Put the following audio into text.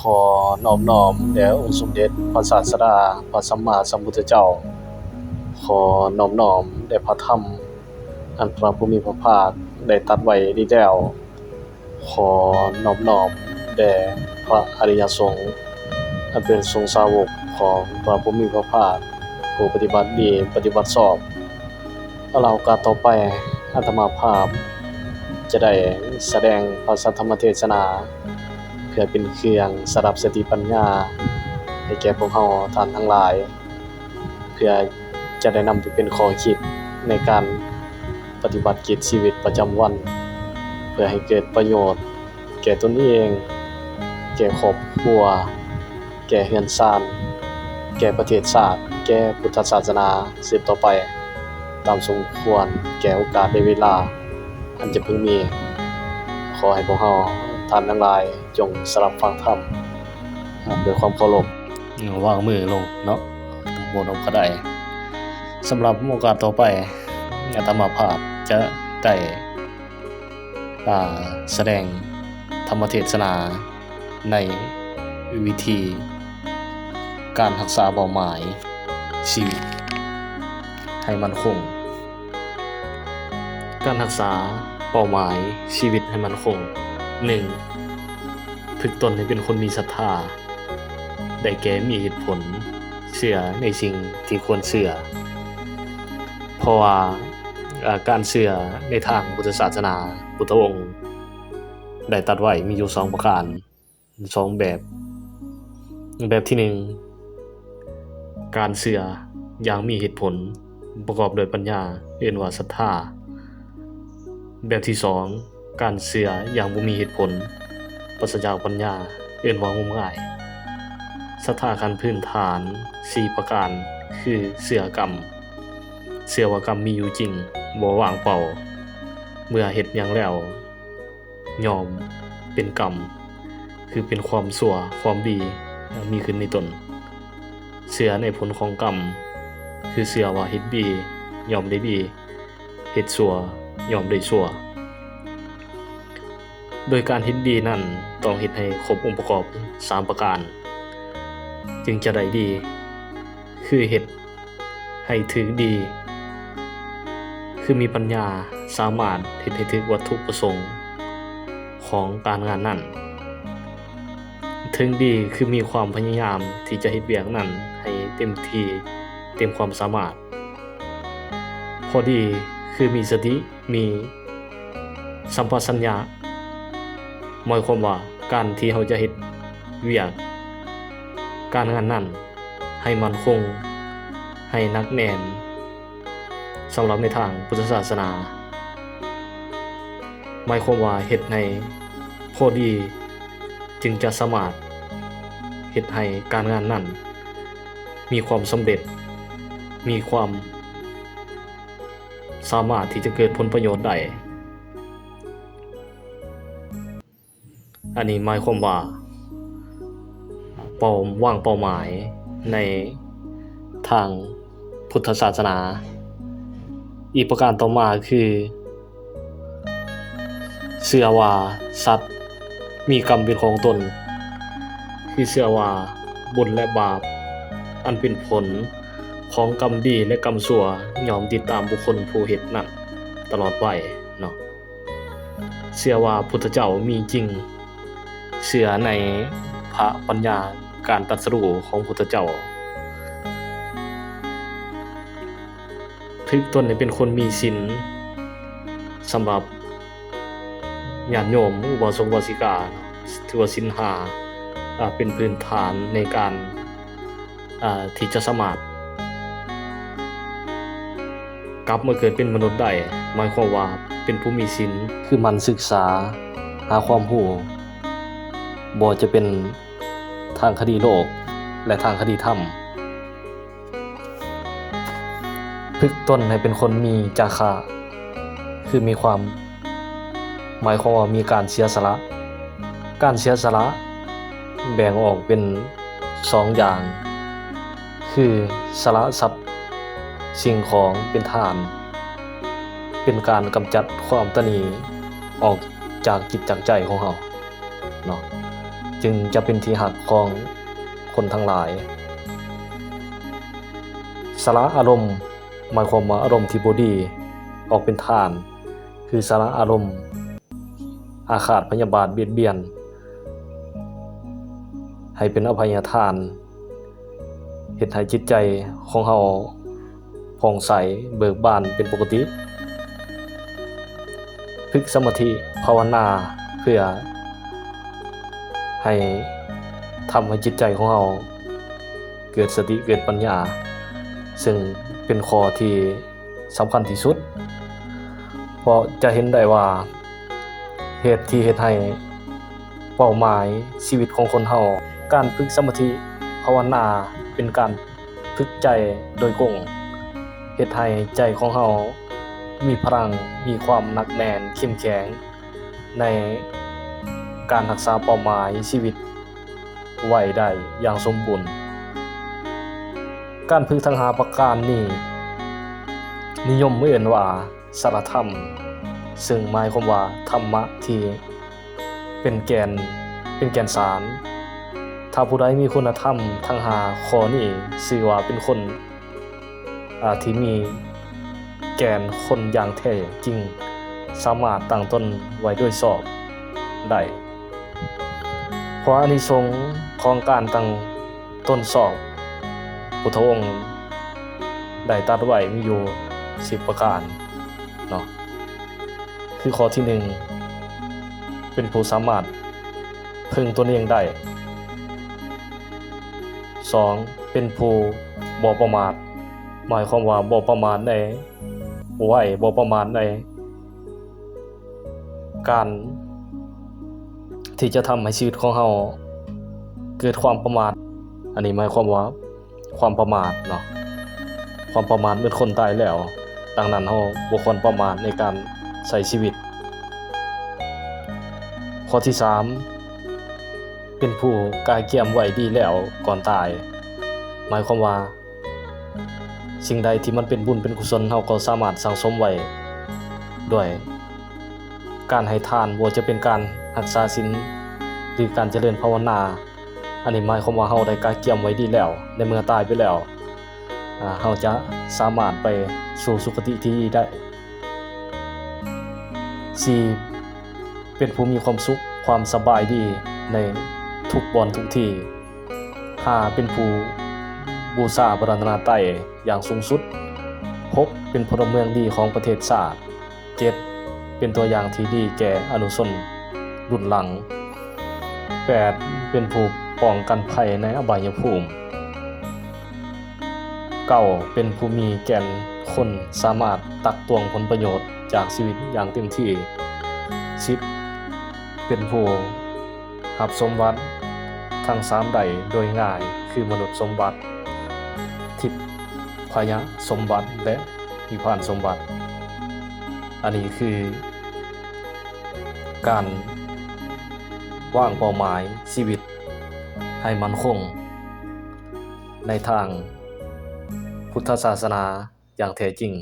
ขอนอบน้อมแด่องค์สมเด็จพระศาสดาพระสัมมาสัมพุทธเจ้า ขอนอบน้อมแด่พระธรรม อันพระผู้มีพระภาคได้ตรัสไว้ดีแล้ว ขอนอบน้อมแด่พระอริยสงฆ์อันเป็นสงสาวกของพระผู้มีพระภาคผู้ปฏิบัติดีปฏิบัติชอบเอาเรากาต่อไปอาตมาภาพ จะได้แสดงพระสัทธรรมเทศนา พื่อเป็นเครื่องสดับสติปัญญา ให้แก่พวกเราท่านทั้งหลาย เพื่อจะได้นำไปเป็นข้อคิดในการปฏิบัติกิจชีวิตประจำวัน เพื่อให้เกิดประโยชน์ แก่ตนเอง แก่ครอบครัว แก่เฮือนซ่านแก่ประเทศชาติแก่พุทธศาสนาสืบต่อไป ตามสมควรแก่โอกาสในเวลา อันจะพึงมี ขอให้พวกเราท่านทั้งหลาย จงสลับฟังธรรมอ่าด้วยความเคารพวางมือลงเนาะบนอกก็ได้สำหรับโอกาสต่อไปอาตมาภาพจะได้อ่าแสดงธรรมเทศนาในวิธีการรักษาเป้าหมายชีวิตให้มันคง การรักษาเป้าหมายชีวิตให้มันคง 1. ฝึกตนให้เป็นคนมีศรัทธา ได้แก่มีเหตุผลเชื่อในสิ่งที่ควรเชื่อ เพราะว่าการเชื่อในทางพุทธศาสนาพุทธองค์ ได้ตัดไว้มีอยู่สองประการสองแบบ แบบที่หนึ่งการเชื่ออย่างมีเหตุผลประกอบโดยปัญญาเรียนว่าศรัทธา แบบที่สองการเชื่ออย่างบ่มีเหตุผล ปราศจากปัญญาเรียนว่างมงายศรัทธาขั้นพื้นฐาน4ประการ คือเชื่อกรรมเชื่อว่ากรรมมีอยู่จริงบ่วางเป่า เมื่อเฮ็ดยังแล้ว ยอมเป็นกรรม คือเป็นความสั่วความดีมีขึ้นในตนเชื่อในผลของกรรม คือเชื่อว่าเฮ็ดดียอมได้ดีเฮ็ดชั่วยอมได้ชั่ว โดยการเฮ็ดดีนั่นต้องเฮ็ดให้ครบองค์ประกอบ 3 ประการ จึงจะได้ดี คือเฮ็ดให้ถึงดี คือมีปัญญาสามารถเฮ็ดให้ถึงวัตถุประสงค์ ของการงานนั้นถึงดีคือมีความพยายามที่จะเฮ็ดเวียกนั้นให้เต็มที่เต็มความสามารถ พอดีคือมีสติมีสัมปชัญญะ หมายความว่าการที่เราจะเฮ็ดเวียก การงานนั้นให้มันคง ให้นักแน่นสำหรับในทางพุทธศาสนาหมายความว่าเฮ็ดให้พอดีจึงจะสามารถเฮ็ดให้การงานนั้น มีความสำเร็จ มีความ สามารถที่จะเกิดผลประโยชน์ได้ อันนี้หมายความว่าเป้าว่างเป้าหมายในทางพุทธศาสนา อีกประการต่อมาคือเชื่อว่าสัตว์มีกรรมเป็นของตน คือเชื่อว่าบุญและบาป อันเป็นผลของกรรมดีและกรรมชั่วยอมติดตามบุคคลผู้เฮ็ดนั้นตลอดไปเนาะเชื่อว่าพุทธเจ้ามีจริง เชื่อในพระปัญญาการตรัสรู้ของพุทธเจ้าทึกตนให้เป็นคนมีศีลสำหรับญาติโยมอุบาสกอุบาสิกาถือว่าศีลหาอ่าเป็นพื้นฐานในการที่จะสมารถกลับมาเกิดเป็นมนุษย์ได้หมายความว่าเป็นผู้มีศีลคือมันศึกษาหาความรู้ บ่จะเป็นทางคดีโลกและทางคดีธรรมพึกต้นให้เป็นคนมีจาคะคือมีความ หมายความว่ามีการเสียสละ การเสียสละ แบ่งออกเป็นสองอย่าง คือสละทรัพย์ สิ่งของเป็นทาน เป็นการกำจัดความตนีออกจากจิตจากใจของเราเนาะ จึงจะเป็นที่หักของคนทั้งหลาย สาระอารมณ์หมายความว่าอารมณ์ที่บดีออกเป็นทาน คือสาระอารมณ์ อาฆาตพยาบาทเบียดเบียน ให้เป็นอภัยทานเฮ็ดให้จิตใจของเฮาผ่องใสเบิกบานเป็นปกติฝึกสมาธิภาวนาเพื่อ ให้ทำให้จิตใจของเราเกิดสติเกิดปัญญา ซึ่งเป็นข้อที่สำคัญที่สุด เพราะจะเห็นได้ว่าเหตุที่เฮ็ดให้เป้าหมายชีวิตของคนเฮาการฝึกสมาธิภาวนาเป็นการฝึกใจโดยกงเฮ็ดให้ใจของเฮามีพลังมีความหนักแน่นเข้มแข็งใน การรักษาเป้าหมายชีวิต ไว้ได้อย่างสมบูรณ์ การพึกทั้งหาประการนี้นิยมเอื่อนว่าสารธรรม ซึ่งหมายความว่าธรรมะที่เป็นแกนเป็นแกนสาร ถ้าผู้ใดมีคุณธรรมทั้งหาข้อนี้ชื่อว่าเป็นคนอ่าที่มีแกนคนอย่างแท้จริง สามารถตั้งตนไว้ด้วยสอบได้ ราะอานิสงส์ของการตั้งต้นสอบพุทธองค์ได้ตัดไว้มีอยู่10ประการเนาะคือข้อที่1เป็นผู้สามารถพึ่งตนเองได้ 2. เป็นผู้บ่ประมาทหมายความว่าบ่ประมาทในไหวบ่ประมาทในการ ที่จะทำให้ชีวิตของเราเกิดความประมาท อันนี้หมายความว่าความประมาทเนาะความประมาทเป็นคนตายแล้ว ดังนั้นเราบ่ควรประมาทในการใช้ชีวิต ข้อที่ 3 เป็นผู้กายเกียมไว้ดีแล้วก่อนตาย หมายความว่า สิ่งใดที่มันเป็นบุญเป็นกุศลเราก็สามารถสังสมไว้ด้วยการให้ทานบ่จะเป็นการ รักษาศีลหรือการเจริญภาวนา อันนี้หมายความว่าเราได้กายเกียมไว้ดีแล้ว ในเมื่อตายไปแล้วอ่าเราจะสามารถไปสู่สุคติที่ดีได้ 4. เป็นผู้มีความสุขความสบายดีในทุกบอนทุกที่ 5. เป็นผู้บูชาพระรัตนตอย่างสูงสุด 6. เป็นพลเมืองดีของประเทศชาติ 7. เป็นตัวอย่างที่ดีแก่อนุชน รุ่นหลัง 8. เป็นผู้ป้องกันภัยในอบายภูมิ 9. เป็นผู้มีแก่นคนสามารถตักตวงผลประโยชน์จากชีวิตอย่างเต็มที่ 10. เป็นผู้รับสมบัติทั้งสามใดโดยง่ายคือมนุษย์สมบัติ ทิพย์พยะสมบัติและนิพพานสมบัติ อันนี้คือการ วางเป้าหมายชีวิต ให้มันคง ในทางพุทธศาสนาอย่างแท้จริง